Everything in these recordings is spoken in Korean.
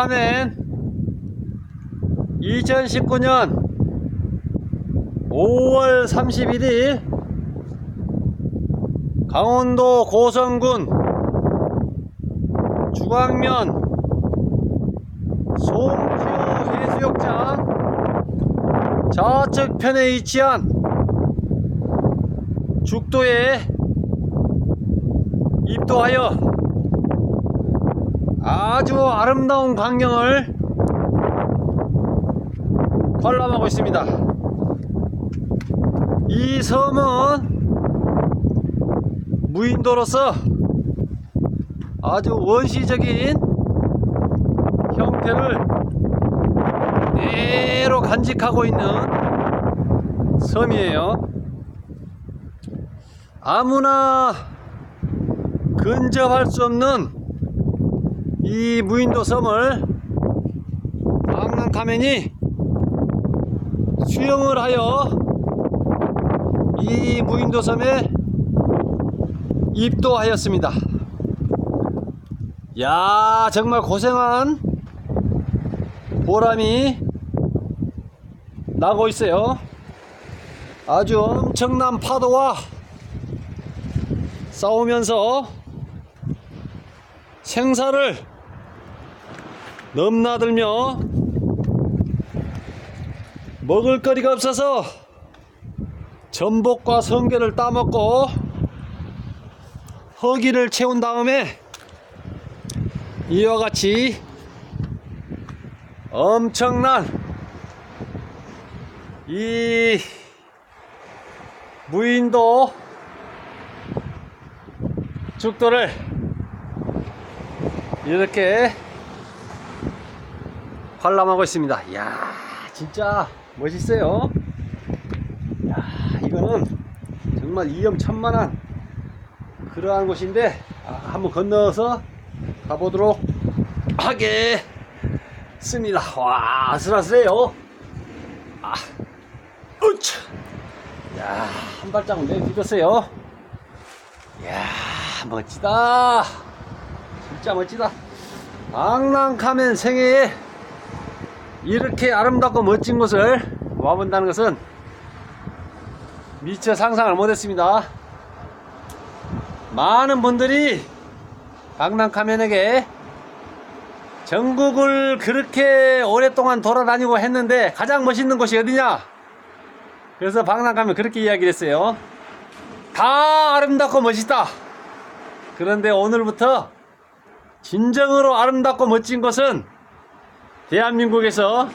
강난카멘 2019년 5월 31일 강원도 고성군 주광면 송지호 해수욕장 좌측편에 위치한 죽도에 입도하여 아주 아름다운 광경을 관람하고 있습니다. 이 섬은 무인도로서 아주 원시적인 형태를 그대로 간직하고 있는 섬이에요. 아무나 근접할 수 없는 이 무인도 섬을 강남카멘이 수영을 하여 이 무인도 섬에 입도하였습니다. 야 정말 고생한 보람이 나고 있어요. 아주 엄청난 파도와 싸우면서 생사를 넘나들며 먹을거리가 없어서 전복과 성게를 따먹고 허기를 채운 다음에 이와 같이 엄청난 이 무인도 죽도를 이렇게 관람하고 있습니다. 이야, 진짜 멋있어요. 야, 이거는 정말 위험천만한 그러한 곳인데 아, 한번 건너서 가보도록 하겠습니다. 와, 아슬아슬해요. 아, 으차. 야, 한 발자국 내딛었어요. 이야, 멋지다. 진짜 멋지다. 앙랑카멘 생애에 이렇게 아름답고 멋진 곳을 와본다는 것은 미처 상상을 못했습니다. 많은 분들이 강남카멘에게 전국을 그렇게 오랫동안 돌아다니고 했는데 가장 멋있는 곳이 어디냐? 그래서 박람카멘 그렇게 이야기를 했어요. 다 아름답고 멋있다. 그런데 오늘부터 진정으로 아름답고 멋진 곳은 대한민국에서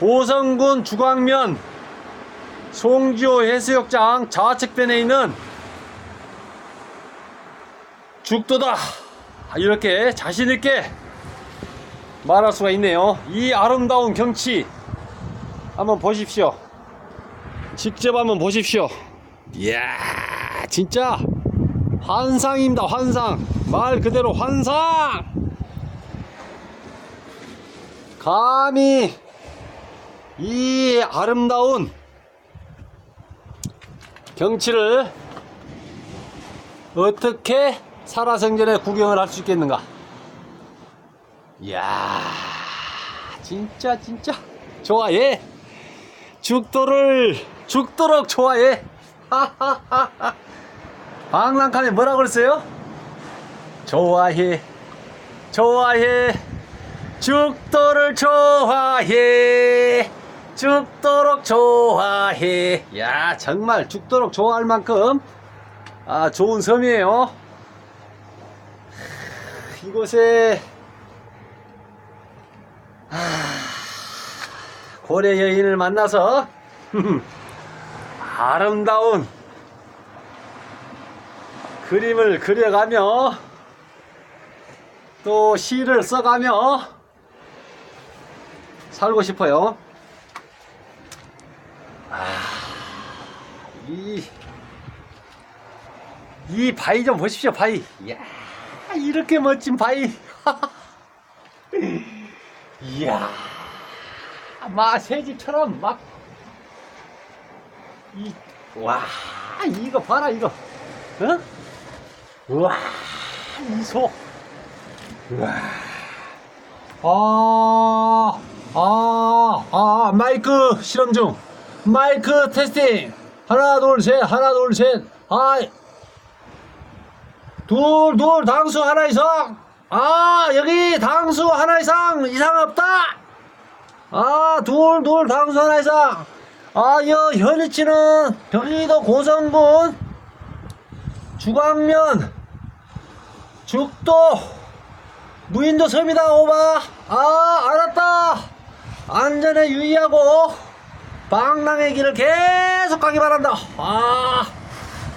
고성군 주광면 송지호 해수욕장 좌측편에 있는 죽도다! 이렇게 자신있게 말할 수가 있네요. 이 아름다운 경치 한번 보십시오. 직접 한번 보십시오. 이야 진짜 환상입니다 환상. 말 그대로 환상 감히 이 아름다운 경치를 어떻게 살아생전에 구경을 할 수 있겠는가? 이야 진짜 진짜 좋아해. 죽도를 죽도록 좋아해. 하하하하 방랑칸에 뭐라고 그랬어요? 좋아해. 좋아해 죽도를 좋아해. 죽도록 좋아해. 야 정말 죽도록 좋아할 만큼 아 좋은 섬이에요. 이곳에 아, 고래 여인을 만나서 아름다운 그림을 그려가며 또 시를 써가며 살고 싶어요. 아, 이, 이 바위 좀 보십시오, 바위. 이야, 이렇게 멋진 바위. 이야, 막 새집처럼 막, 이, 와, 이거 봐라, 이거. 어? 우와, 이 소. 우와. 아, 아, 아, 마이크 실험 중. 마이크 테스팅. 하나, 둘, 셋, 하나, 둘, 셋. 아, 둘, 둘, 당수 하나 이상. 아, 여기 당수 하나 이상, 이상 없다. 아, 둘, 둘, 당수 하나 이상. 아, 여, 현이치는 경기도 고성군 주광면 죽도 무인도 섬이다 오바 아 알았다 안전에 유의하고 방랑의 길을 계속 가기 바란다. 아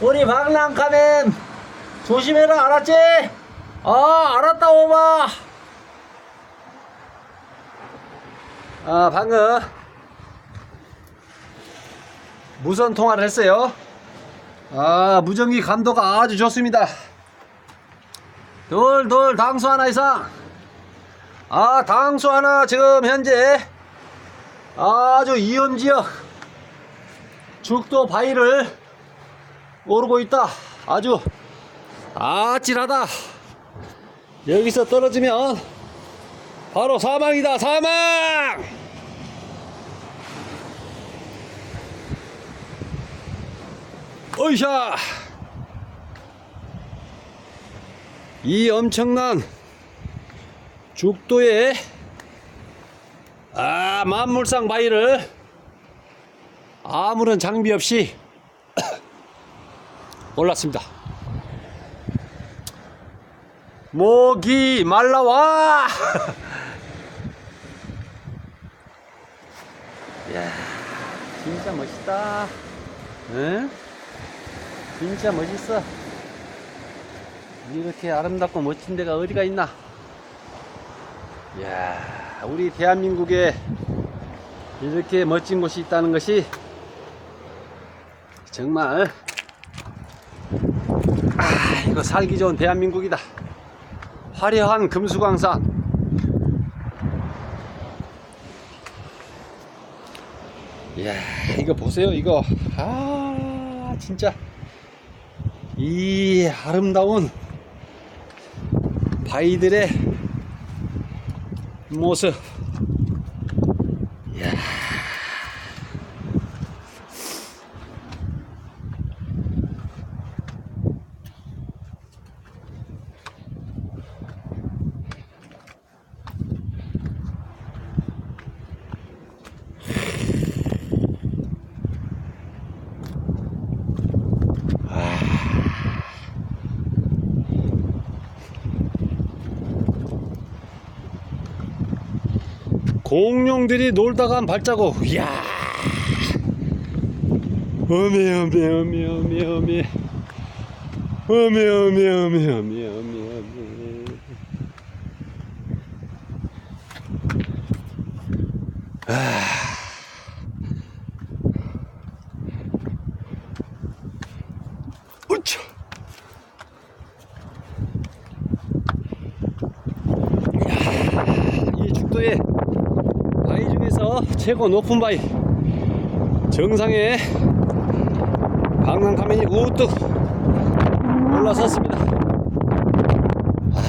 우리 방랑 가면 조심해라 알았지? 아 알았다 오바 아 방금 무선 통화를 했어요. 아 무전기 감도가 아주 좋습니다. 둘둘 당수 하나 이상. 아 당수 하나 지금 현재 아주 이음지역 죽도 바위를 오르고 있다. 아주 아찔하다. 여기서 떨어지면 바로 사망이다 사망! 어이샤! 이 엄청난 죽도의 아 만물상 바위를 아무런 장비 없이 올랐습니다. 목이 말라와. 야, 진짜 멋있다. 응? 진짜 멋있어. 이렇게 아름답고 멋진 데가 어디가 있나? 이야, 우리 대한민국에 이렇게 멋진 곳이 있다는 것이 정말 아, 이거 살기 좋은 대한민국이다. 화려한 금수강산. 이야, 이거 보세요, 이거. 아, 진짜. 이 아름다운 바위들의 모습. 공룡들이 놀다가 한 발자국. 이야. 어메 어메 어메 어메 어메. 어메 어메 어메 어메 어메 어메. 아. 우차. 이 중에서 최고 높은 바위 정상에 방랑가면이 우뚝 올라섰습니다. 아.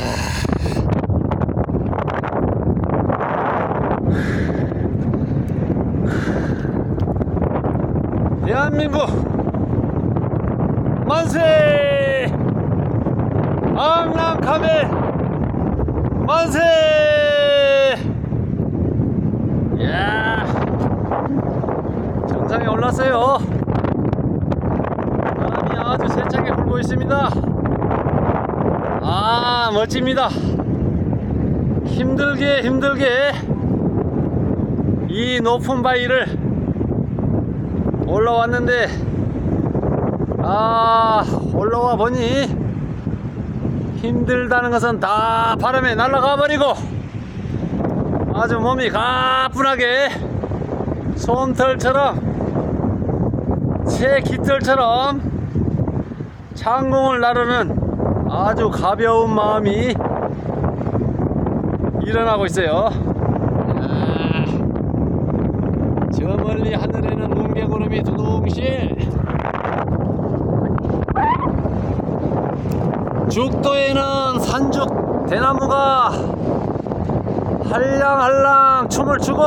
대한민국 만세! 방랑카멜 만세! 야 정상에 올랐어요. 바람이 아주 세차게 불고 있습니다. 아 멋집니다. 힘들게 힘들게 이 높은 바위를 올라왔는데 아 올라와 보니 힘들다는 것은 다 바람에 날아가 버리고 아주 몸이 가뿐하게 솜털처럼 새 깃털처럼 창공을 나르는 아주 가벼운 마음이 일어나고 있어요. 아, 저 멀리 하늘에는 뭉게구름이 두둥실 죽도에는 산죽 대나무가 할랑할랑 춤을 추고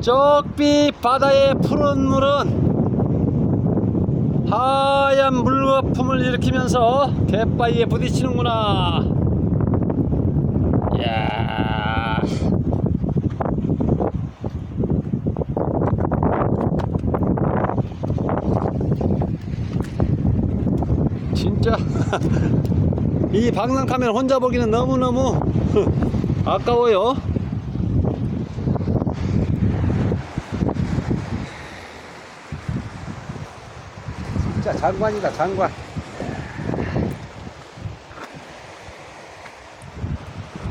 쪽빛 바다의 푸른 물은 하얀 물거품을 일으키면서 갯바위에 부딪히는구나. 야. 진짜 이 방랑 카메라 혼자 보기는 너무너무 아까워요. 진짜 장관이다 장관.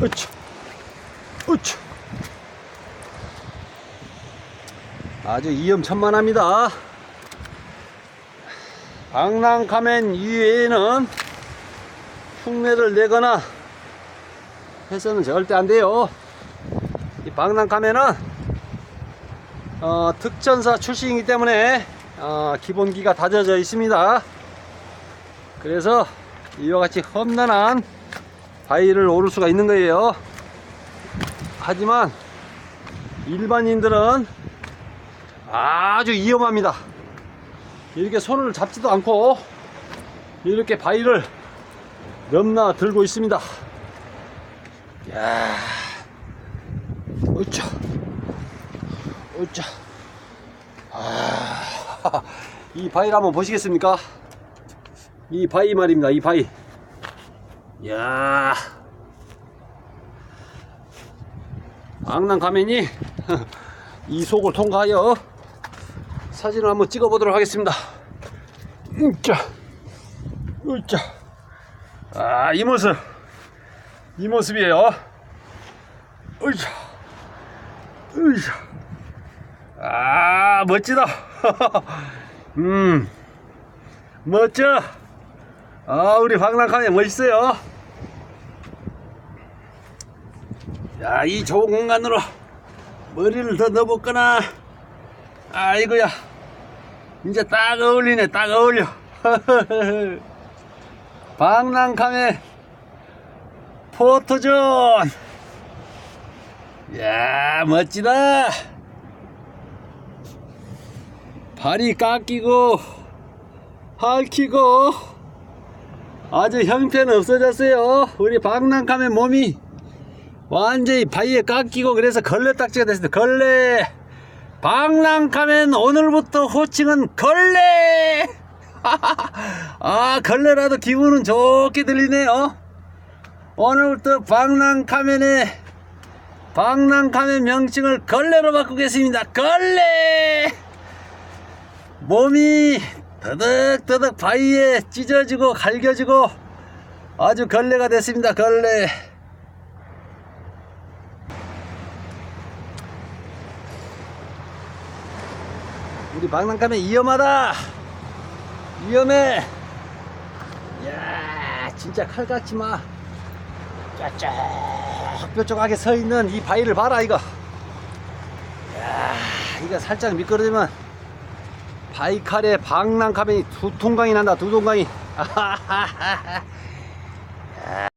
으쌰, 으쌰. 아주 이염천만합니다. 방랑카멘 이외에는 흉내를 내거나 해서는 절대 안 돼요. 이 방랑카멘은 어, 특전사 출신이기 때문에 어, 기본기가 다져져 있습니다. 그래서 이와 같이 험난한 바위를 오를 수가 있는 거예요. 하지만 일반인들은 아주 위험합니다. 이렇게 손을 잡지도 않고 이렇게 바위를 넘나 들고 있습니다. 야, 어쩌, 어쩌. 아, 이 바위를 한번 보시겠습니까? 이 바위 말입니다. 이 바위. 야, 악난 가면이 이 속을 통과하여 사진을 한번 찍어 보도록 하겠습니다. 으짜, 으짜. 아, 이 모습. 이 모습이에요. 으쌰, 으쌰. 아, 멋지다. 음, 멋져. 아, 우리 박락하네 멋있어요. 야, 이 좁은 공간으로 머리를 더 넣어볼거나. 아이고야. 이제 딱 어울리네, 딱 어울려. 방랑kam에 포토존. 야, 멋지다. 발이 깎이고, 핥히고, 아주 형편 없어졌어요. 우리 방랑kam의 몸이 완전히 바위에 깎이고, 그래서 걸레딱지가 됐습니다. 걸레. 방랑카멘 오늘부터 호칭은 걸레 아 걸레라도 기분은 좋게 들리네요 오늘부터 방랑카멘의 방랑카멘 명칭을 걸레로 바꾸겠습니다 걸레 몸이 더덕더덕 바위에 찢어지고 갈겨지고 아주 걸레가 됐습니다 걸레. 우리 방랑감에 위험하다. 위험해. 야 진짜 칼 같지 마. 쫙쫙 뾰족하게 서 있는 이 바위를 봐라 이거. 야 이거 살짝 미끄러지면 바위칼에 방랑카멘이 두 통강이 난다 두 통강이